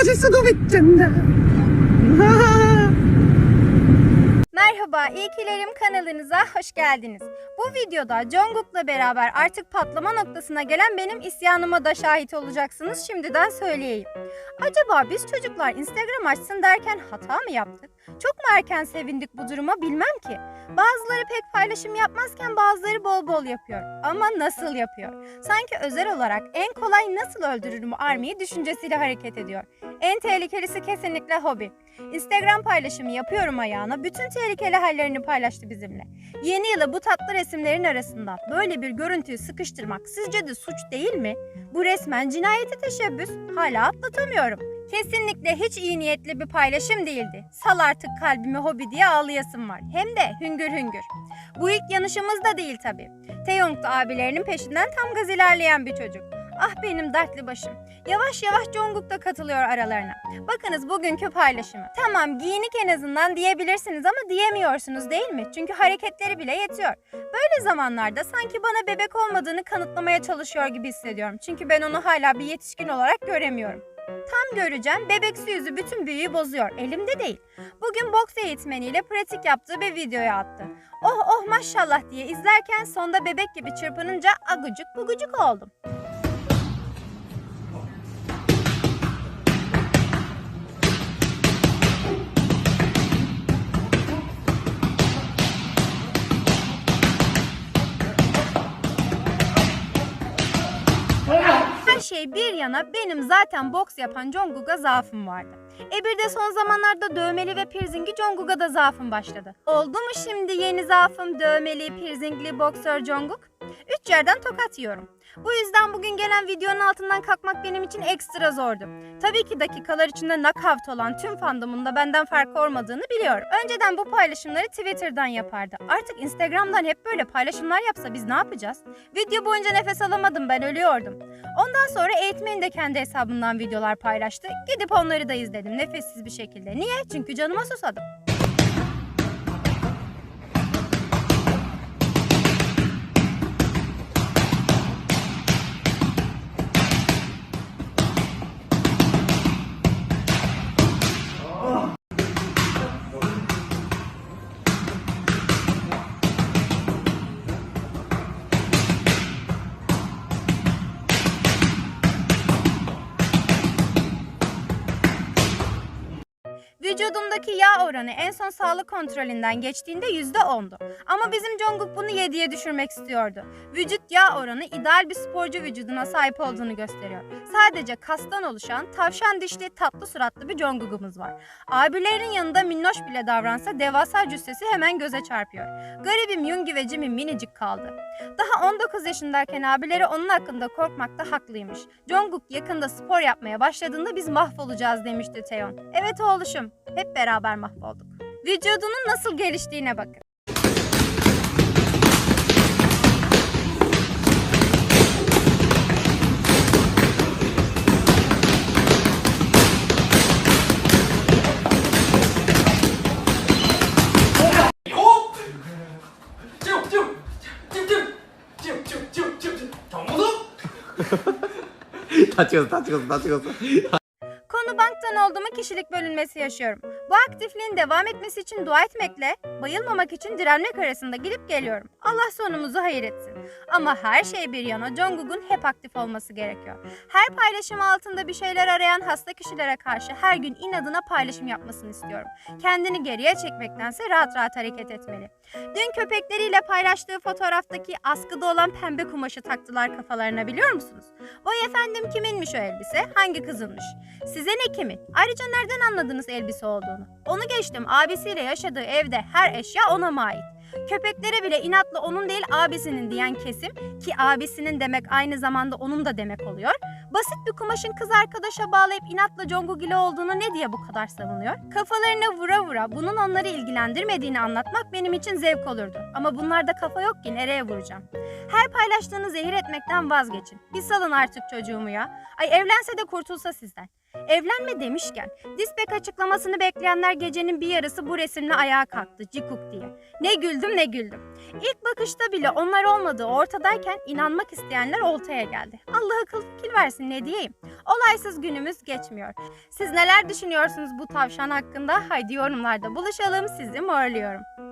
가질 수도 있잖아. Merhaba, İlkilerim kanalınıza hoş geldiniz. Bu videoda Jungkook'la beraber artık patlama noktasına gelen benim isyanıma da şahit olacaksınız. Şimdiden söyleyeyim. Acaba biz çocuklar Instagram açsın derken hata mı yaptık? Çok mu erken sevindik bu duruma bilmem ki. Bazıları pek paylaşım yapmazken bazıları bol bol yapıyor. Ama nasıl yapıyor? Sanki özel olarak en kolay nasıl öldürürüm Army'yi düşüncesiyle hareket ediyor. En tehlikelisi kesinlikle hobi. Instagram paylaşımı yapıyorum ayağına bütün tehlikeli hallerini paylaştı bizimle. Yeni yıla bu tatlı resimlerin arasından böyle bir görüntüyü sıkıştırmak sizce de suç değil mi? Bu resmen cinayete teşebbüs. Hala atlatamıyorum. Kesinlikle hiç iyi niyetli bir paylaşım değildi. Sal artık kalbimi hobi diye ağlayasım var. Hem de hüngür hüngür. Bu ilk yanışımız da değil tabii. Taeyong da abilerinin peşinden tam gaz ilerleyen bir çocuk. Ah benim dertli başım. Yavaş yavaş Jungkook da katılıyor aralarına. Bakınız bugünkü paylaşımı. Tamam giyinik en azından diyebilirsiniz ama diyemiyorsunuz değil mi? Çünkü hareketleri bile yetiyor. Böyle zamanlarda sanki bana bebek olmadığını kanıtlamaya çalışıyor gibi hissediyorum. Çünkü ben onu hala bir yetişkin olarak göremiyorum. Tam göreceğim bebeksi yüzü bütün büyüyü bozuyor. Elimde değil. Bugün boks eğitmeniyle pratik yaptığı bir videoya attı. Oh oh maşallah diye izlerken sonda bebek gibi çırpınınca agucuk bugucuk oldum. Şey bir yana benim zaten boks yapan Jungkook'a zaafım vardı. E bir de son zamanlarda dövmeli ve piercingli Jungkook'a da zaafım başladı. Oldu mu şimdi yeni zaafım dövmeli, piercingli boksör Jungkook? Üç yerden tokat yiyorum. Bu yüzden bugün gelen videonun altından kalkmak benim için ekstra zordu. Tabii ki dakikalar içinde knockout olan tüm fandomun da benden farkı olmadığını biliyorum. Önceden bu paylaşımları Twitter'dan yapardı. Artık Instagram'dan hep böyle paylaşımlar yapsa biz ne yapacağız? Video boyunca nefes alamadım ben ölüyordum. Ondan sonra eğitmenin de kendi hesabından videolar paylaştı. Gidip onları da izledim nefessiz bir şekilde. Niye? Çünkü canıma susadım. Vücudumdaki yağ oranı en son sağlık kontrolünden geçtiğinde %10'du. Ama bizim Jungkook bunu 7'ye düşürmek istiyordu. Vücut yağ oranı ideal bir sporcu vücuduna sahip olduğunu gösteriyor. Sadece kastan oluşan, tavşan dişli, tatlı suratlı bir Jungkook'umuz var. Abilerinin yanında minnoş bile davransa devasa cüssesi hemen göze çarpıyor. Garibim Yoongi ve Jimin minicik kaldı. Daha 19 yaşındayken abileri onun hakkında korkmakta haklıymış. Jungkook yakında spor yapmaya başladığında biz mahvolacağız demişti Taeyeon. Evet oğluşum, hep beraber mahvolduk. Vücudunun nasıl geliştiğine bakın. 다 찍었어, 다 찍었어, 다 찍었어 kişilik bölünmesi yaşıyorum. Bu aktifliğin devam etmesi için dua etmekle, bayılmamak için direnmek arasında gidip geliyorum. Allah sonumuzu hayır etsin. Ama her şey bir yana Jungkook'un hep aktif olması gerekiyor. Her paylaşım altında bir şeyler arayan hasta kişilere karşı her gün inadına paylaşım yapmasını istiyorum. Kendini geriye çekmektense rahat rahat hareket etmeli. Dün köpekleriyle paylaştığı fotoğraftaki askıda olan pembe kumaşı taktılar kafalarına biliyor musunuz? Vay efendim kiminmiş o elbise? Hangi kızınmış? Size ne kimin? Ayrıca nereden anladınız elbise olduğunu? Onu geçtim abisiyle yaşadığı evde her eşya ona mı ait? Köpeklere bile inatla onun değil abisinin diyen kesim ki abisinin demek aynı zamanda onun da demek oluyor. Basit bir kumaşın kız arkadaşa bağlayıp inatla Jungkook ile olduğunu ne diye bu kadar savunuyor? Kafalarına vura vura bunun onları ilgilendirmediğini anlatmak benim için zevk olurdu. Ama bunlarda kafa yok ki nereye vuracağım? Her paylaştığını zehir etmekten vazgeçin. Bir salın artık çocuğumu ya. Ay evlense de kurtulsa sizden. Evlenme demişken Dispek açıklamasını bekleyenler gecenin bir yarısı bu resimle ayağa kalktı Cikuk diye. Ne güldüm ne güldüm. İlk bakışta bile onlar olmadığı ortadayken inanmak isteyenler oltaya geldi. Allah akıl fikir versin ne diyeyim. Olaysız günümüz geçmiyor. Siz neler düşünüyorsunuz bu tavşan hakkında? Haydi yorumlarda buluşalım sizi morluyorum.